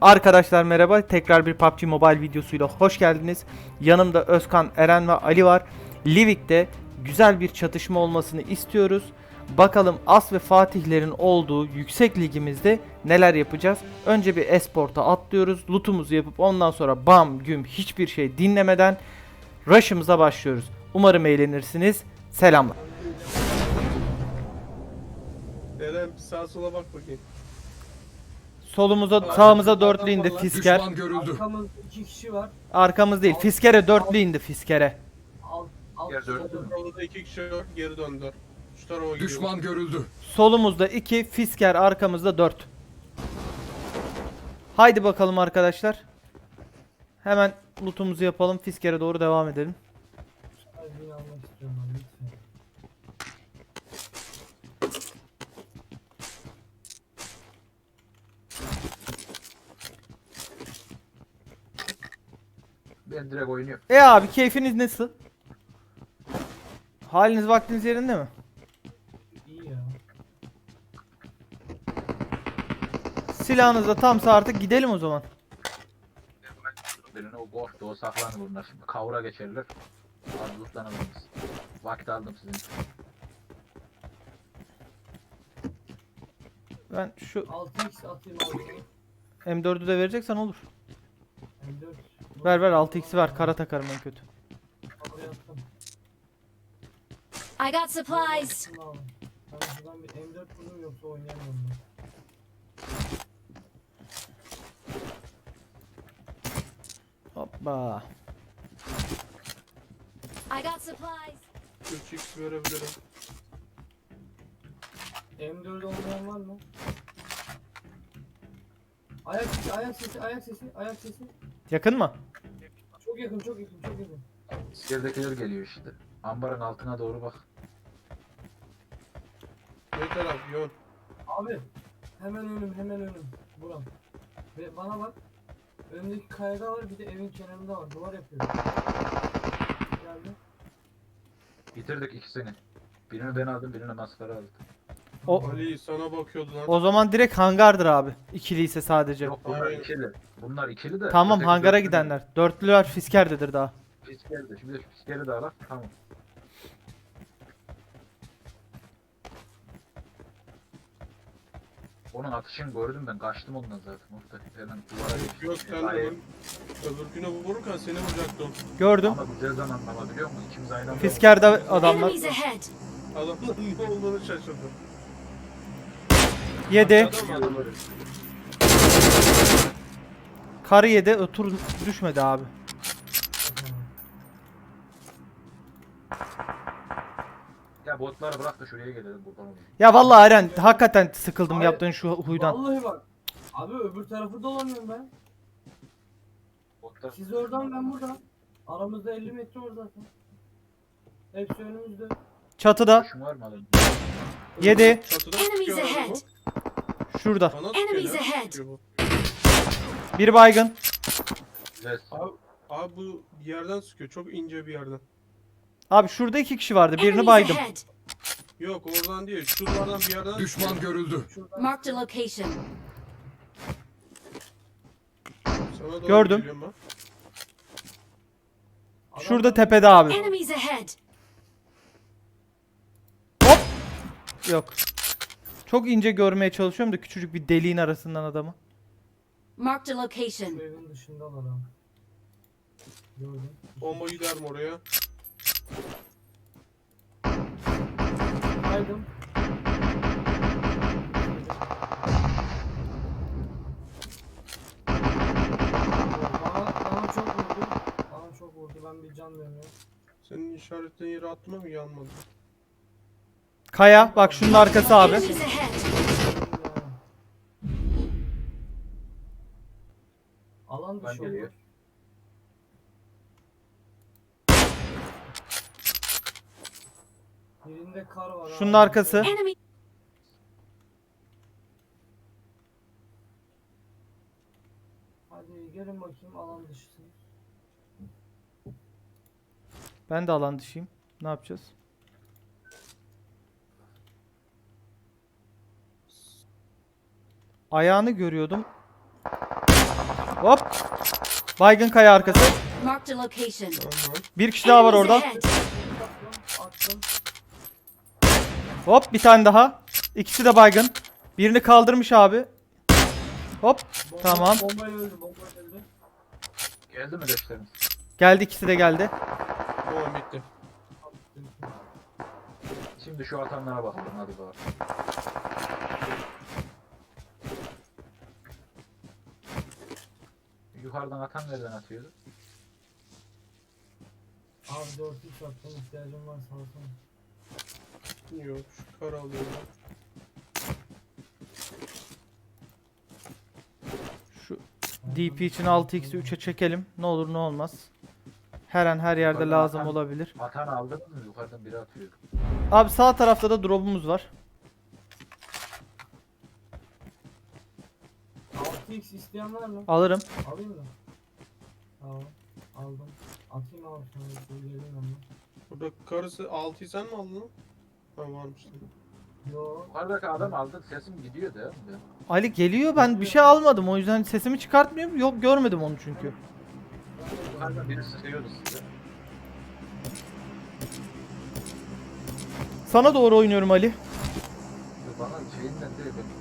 Arkadaşlar merhaba. Tekrar bir PUBG Mobile videosuyla hoş geldiniz. Yanımda Özkan, Eren ve Ali var. Livik'te güzel bir çatışma olmasını istiyoruz. Bakalım As ve Fatihlerin olduğu yüksek ligimizde neler yapacağız. Önce bir esporta atlıyoruz. Lootumuzu yapıp ondan sonra bam güm hiçbir şey dinlemeden rush'ımıza başlıyoruz. Umarım eğlenirsiniz. Selamlar. Eren sağa sola bak bakayım. Solumuza sağımıza dörtlü indi Fisker. Düşman görüldü. Arkamızda iki kişi var. Arkamız değil. Fiskere dörtlü indi Fiskere. Alt, alt Yer dört. Orada iki kişi var geri döndüler. Şu tarafa gidiyor. Düşman görüldü. Solumuzda 2, Fisker arkamızda 4. Haydi bakalım arkadaşlar. Hemen lootumuzu yapalım. Fisker'e doğru devam edelim. Kalbini almak istiyorum ben lütfen. Ben direkt oynuyorum. E abi keyfiniz nasıl? Haliniz vaktiniz yerinde mi? İyi ya. Silahınız da tamsa artık gidelim o zaman. Birini o boşta o saklanır bunlar şimdi. Kavura geçerler. Azlıklanamaz. Vakit aldım sizin. için. Ben şu 6x atayım abi. M4'ü de vereceksen olur. M4. Ver ver 6x'i ver. Kara takarım en kötü. I got supplies. Şunu al. Ben şuradan bir M4 bulayım yoksa oynayamıyorum ben. Hoppa. I got supplies. 3x verebilirim. M4 olmayan var mı? Ayak sesi, ayak sesi, ayak sesi, ayak sesi. Yakın mı? Çok yakın, çok yakın, çok yakın. İçeridekiler geliyor işte. Ambarın altına doğru bak. Ne taraf yön. Abi, hemen önüm, hemen önüm. Buram. Ve bana bak. Önümdeki kayada var, bir de evin kenarında var. Duvar yapıyor. Geldi. Bitirdik ikisini. Birini ben aldım, birini maskara aldı. O Ali sana bakıyordu lan. o zaman direkt hangardır abi. İkili ise sadece. Yok bunlar Aynen. ikili. Bunlar ikili de. Tamam öteki hangara dörtlü gidenler. Dörtlüler Fisker'dedir daha. Şimdi de şu pis geri de alak. Tamam. Onun atışını gördüm ben. Kaçtım ondan zaten. Orada hemen duvara geçtim. Yok sen de vur. Öbürküne vururken seni vuracaktım. Gördüm. Ama güzel zamanlama biliyor musun? İkimiz aynı anda. Fisker'de adamlar. Enemies ahead. Adamın ne olduğunu şaşırdım. 7. Adam var. Karı 7. Otur düşmedi abi. Ya botları bırak da şuraya gelelim buradan. Ya vallahi Eren hakikaten sıkıldım Abi, yaptığın şu huydan. Vallahi bak. Abi öbür tarafı dolanıyorum ben. Botlar Siz oradan ben buradan. Aramızda 50 metre var zaten. Hepsi önümüzde. Çatıda Düşün var mı adam? 7 Çatıdan Enemies ahead. Şurada. Bana sıkıyor Enemies ya, ahead. sıkıyor bu. Bir baygın. Abi, abi bu bir yerden sıkıyor. Çok ince bir yerden. Abi şurada iki kişi vardı. Birini Enemies baydım. ahead. Yok oradan değil. Şuralardan bir yerden Düşman görüldü. Şuradan. Marked a location. Sana doğru Gördüm. geliyorum ben. Adam- Şurada tepede abi. Enemies ahead. Yok. Çok ince görmeye çalışıyorum da küçücük bir deliğin arasından adamı. Marked a location. evin dışındalar abi. Gördüm. Bomba gider mi oraya? Haydım. Bana, bana çok vurdu. Bana çok vurdu. Ben bir can veriyorum. Senin işaretlerin yere atma mı yanmadı? Kaya bak şunun arkası abi. Enemies ahead. Ben dışı geliyor. Birinde kar var. Şunun abi. arkası. Enemy. Hadi gelin bakayım alan dışısınız. Ben de alan dışıyım. Ne yapacağız? Ayağını görüyordum. Hop. Baygın kaya arkası. Bir kişi daha var orada. Hop bir tane daha. İkisi de baygın. Birini kaldırmış abi. Hop. Bomba, Tamam. Geldi mi leşleriniz? Geldi ikisi de geldi. Tamam bitti. Şimdi şu atanlara bakalım hadi bakalım. Yukarıdan atan nereden atıyordu? Abi 4 3 attım. ihtiyacım var sağ olsun. Yok şu kar alıyorum. Şu DP için 6x'i 3'e çekelim. Ne olur ne olmaz. Her an her yerde Yukarıdan lazım atan- olabilir. Atan aldınız mı? Yukarıdan biri atıyor. Abi sağ tarafta da drop'umuz var. 6x isteyen var mı? Alırım. Alayım mı? Tamam. Aldım. Atayım abi sana. Söyleyelim onu. Burada karısı 6'yı sen mi aldın lan? Ha varmış. Yo. Yukarıdaki adam aldı sesim gidiyor değil mi? Ali geliyor ben bir şey almadım o yüzden sesimi çıkartmıyorum. Yok görmedim onu çünkü. Yukarıdan biri sıkıyordu size. Sana doğru oynuyorum Ali. Bana şeyinden değil ben.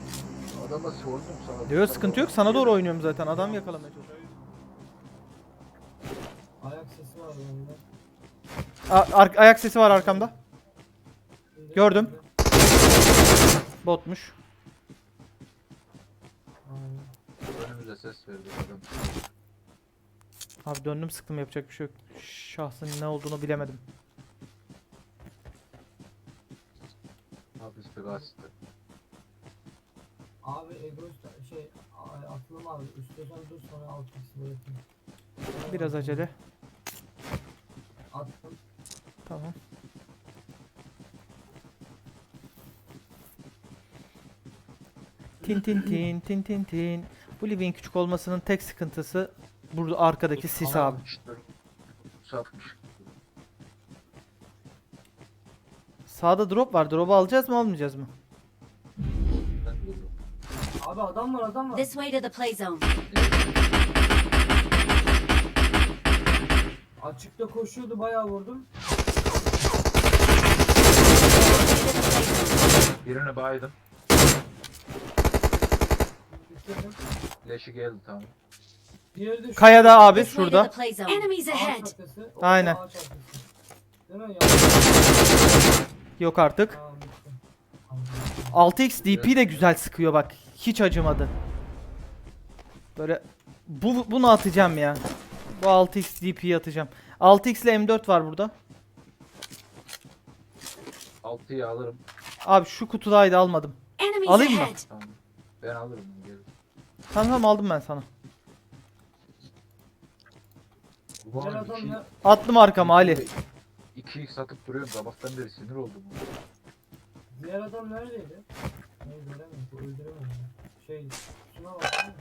Adama sordum sana. Diyor sıkıntı yok sana doğru oynuyorum zaten adam yakalamaya çalışıyorum. Ayak sesi var bende. A- ar- ayak sesi var arkamda. Gördüm. Botmuş. Aynen. Önümüze ses verdi adam. Abi döndüm sıktım yapacak bir şey yok. Şahsın ne olduğunu bilemedim. Abi işte gazete. Abi egoist şey aklım abi. İstiyorsan dur sonra 6x'i bırakayım. Biraz acele. Attım. Tamam. Tin tin tin tin tin tin. Bu living küçük olmasının tek sıkıntısı burada arkadaki sis abi. Satmış. Sağda drop var. Drop'u alacağız mı almayacağız mı? Abi adam var adam var. This way to the play zone. Açıkta koşuyordu bayağı vurdum. Birini baydım. Bitirdim. Leşi geldi tamam. Diğeri de şu Kayada abi This way to şurada. the play zone. Enemies ağaç ahead. arkası. o Aynen. ağaç arkası. Değil mi? Ya. Yok artık. Tamam bitti. 6x DP de güzel sıkıyor bak. Hiç acımadı. Böyle bu bunu atacağım ya. Bu 6x DP'yi atacağım. 6x ile M4 var burada. 6'yı alırım. Abi şu kutudaydı almadım. Enemies Alayım mı? ahead. Tamam. Ben alırım. Gel. Tamam tamam aldım ben sana. Ulan iki- ne? Attım arkama Ali. 2x satıp duruyorum. Sabahtan beri sinir oldum. Diğer adam neredeydi? Ne göremedim. Bu öldüremedim. Şey şuna baksana.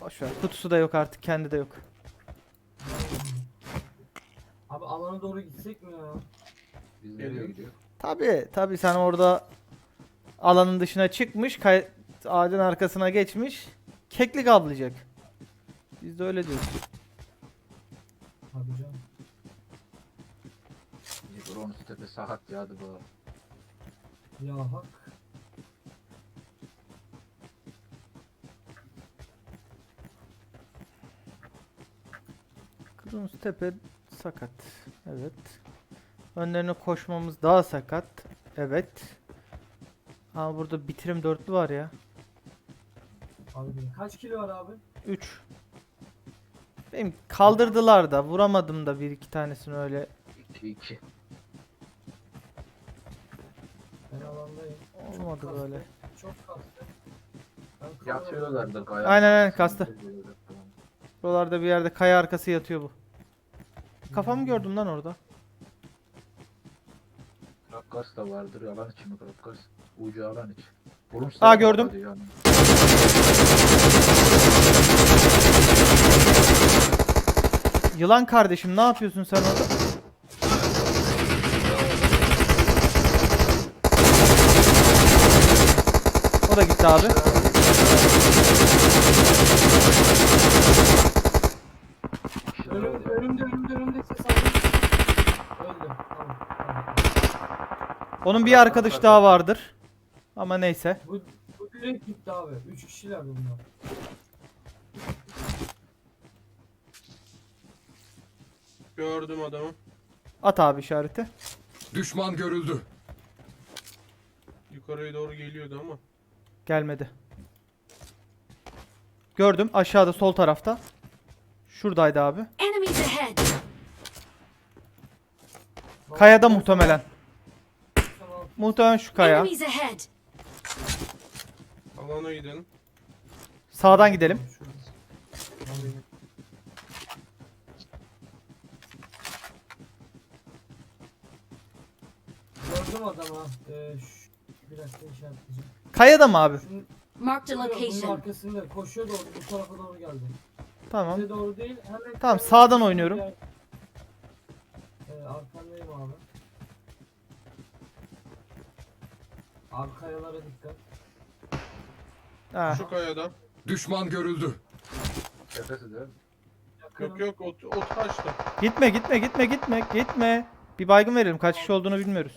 Boş ver. Kutusu da yok artık. Kendi de yok. Abi alana doğru gitsek mi ya? Biz nereye gidiyor? Tabi tabi sen orada alanın dışına çıkmış. Kay ağacın arkasına geçmiş. Keklik avlayacak. Biz de öyle diyoruz. Abi canım. Sakat yağdı bu. Ya hak. Kırmızı tepe sakat. Evet. Önlerine koşmamız daha sakat. Evet. Ama burada bitirim dörtlü var ya. Abi kaç kilo var abi? 3. Benim kaldırdılar da vuramadım da bir iki tanesini öyle 2 2. Ben alandayım. Olmadı Çok böyle. Çok kastı. Kalamadım. Yatıyorlardır gayet. Aynen, aynen, kastı. Buralarda bir yerde kaya arkası yatıyor bu. Kafamı gördüm lan orada. Rakkars da vardır. Alan içi mi Rakkars? Ucu alan içi. Bronz Aa, gördüm. yani. Yılan kardeşim ne yapıyorsun sen orada? O da gitti abi. Bir kişi daha Önüm, orada. önümde önümde önümde ses aldım. Öldü. Tamam. tamam. Onun bir arkadaş daha vardır. Ama neyse. Bu, bu direkt gitti abi. 3 kişiler bunlar. Gördüm adamı. At abi işareti. Düşman görüldü. Yukarıya doğru geliyordu ama. Gelmedi. Gördüm aşağıda sol tarafta. Şuradaydı abi. Kayada muhtemelen. Muhtemelen şu kaya. Alana gidelim. Sağdan gidelim. Gördüm adamı. Ee, şu, bir dakika işaretleyeceğim. Kayada mı abi? Şunun, Marked a bunun location. arkasında koşuyor doğru bu tarafa doğru geldi. Tamam. Bize doğru değil hemen Tamam, sağdan oynuyorum. Ee, arkandayım abi. Abi kayalara dikkat. Ha. Şu kayada. Düşman görüldü. Mi? Yakınım. Yok yok ot, ot kaçtı. Gitme gitme gitme gitme gitme. Bir baygın verelim. Kaç kişi olduğunu bilmiyoruz.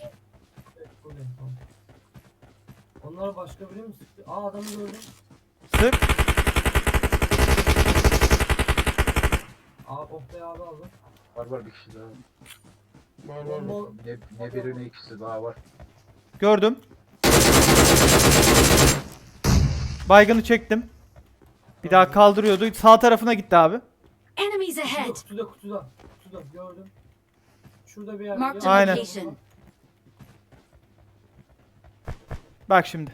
Onlar başka biri mi sıktı? Aa adamı gördüm. Sık. Aa Oktay abi aldı. Var var bir kişi daha. Var var var. Ne, ne biri ne ikisi daha var. Gördüm. Baygını çektim. Bir daha kaldırıyordu. Sağ tarafına gitti abi. Enemies kutuda, ahead! kutuda kutuda kutuda gördüm. Şurada bir yer. Marked Aynen. location. Bak şimdi.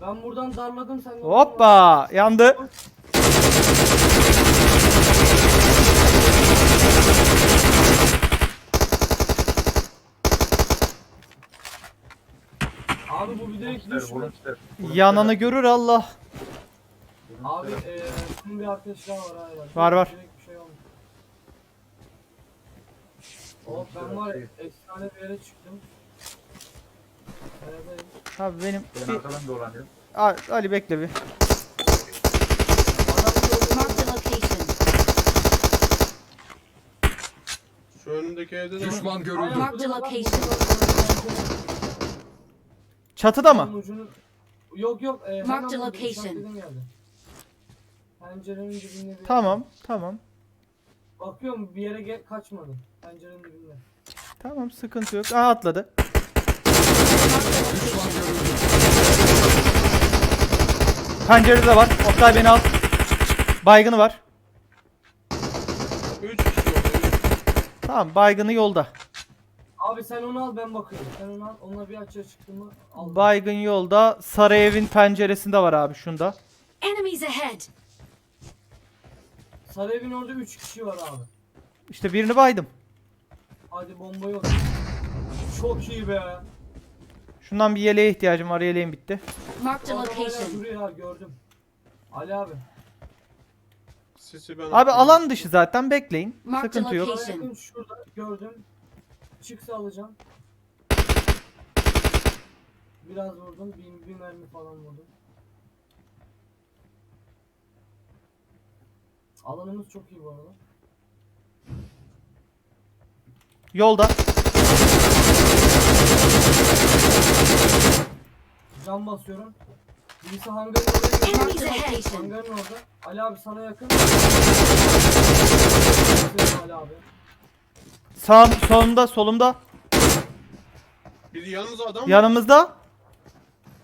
Ben buradan darladım sen. Hoppa! Yandı. Abi bu Bulunçlar, düşmüyor. bulunçlar. Yananı görür Allah. Abi eee bunun bir arkadaş daha var hala. Var, var. Direkt bir şey olmuş. Oh ben var ya efsane bir yere çıktım. Abi benim Ben bir... arkadan dolanıyorum. Ali bekle bir. Adam gördüm. Marked a location. Şu önümdeki evde de var. Düşman görüldü. Marked a location. Çatıda mı? ucunu- Yok yok. E, hemen a burada, location. yerde. Pencerenin dibinde bir Tamam, tamam. Bakıyorum bir yere ge- kaçmadı. Pencerenin dibinde. Tamam sıkıntı yok. Aa atladı. Pencerede var. Oktay beni al. Baygını var. 3 kişi oldu. üç. Tamam baygını yolda. Abi sen onu al ben bakıyorum. Sen onu al. Onunla bir açığa çıktın mı? Al. Baygın yolda. Sarı evin penceresinde var abi şunda. Enemies ahead! Sarı evin orada 3 kişi var abi. İşte birini baydım. Hadi bomba yok. Çok iyi be. Şundan bir yeleğe ihtiyacım var. Yeleğim bitti. Marked a location. ha gördüm. Ali abi. Sisi ben Abi atıyorum. alan dışı zaten bekleyin. Mark the Sıkıntı yok. location. Şurada gördüm. Çıksa alacağım. Biraz vurdum. Bir, bir mermi falan vurdum. Alanımız çok iyi bu arada. Yolda. Cam basıyorum. Birisi hangarın oraya gidiyor. Hangarın orada. Ali abi sana yakın. Ali abi. Sağ solunda solumda. Biri yalnız adam mı? Yanımızda.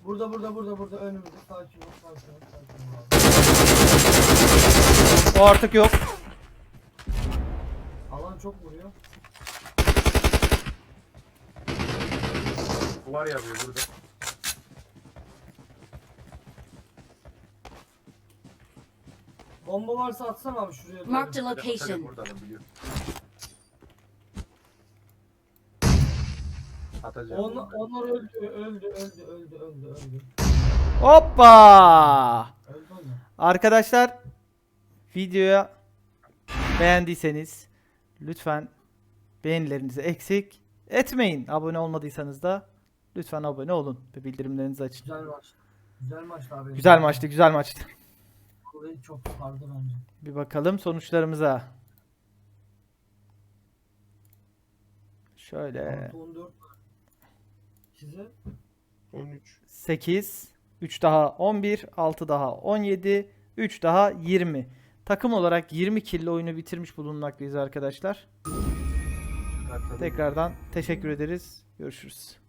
Burada burada burada burada önümüzde. Sakin ol sakin ol sakin ol. O artık yok. Alan çok vuruyor. Duvar yapıyor burada. Bomba varsa atsana abi şuraya. Marked a location. burada da biliyor. Atacağım. Onlar, onlar öldü öldü öldü öldü öldü öldü. Hoppa! Öldü onlar. Arkadaşlar videoya beğendiyseniz lütfen beğenilerinizi eksik etmeyin. Abone olmadıysanız da Lütfen abone olun ve bildirimlerinizi açın. Güzel maç. Güzel maçtı abi. Güzel maçtı, güzel maçtı. Vallahi çok sardı bence. Bir bakalım sonuçlarımıza. Şöyle Artı 14 var. Size 13. 8, 3 daha 11, 6 daha 17, 3 daha 20. Takım olarak 20 kill oyunu bitirmiş bulunmaktayız arkadaşlar. Tekrardan teşekkür ederiz. Görüşürüz.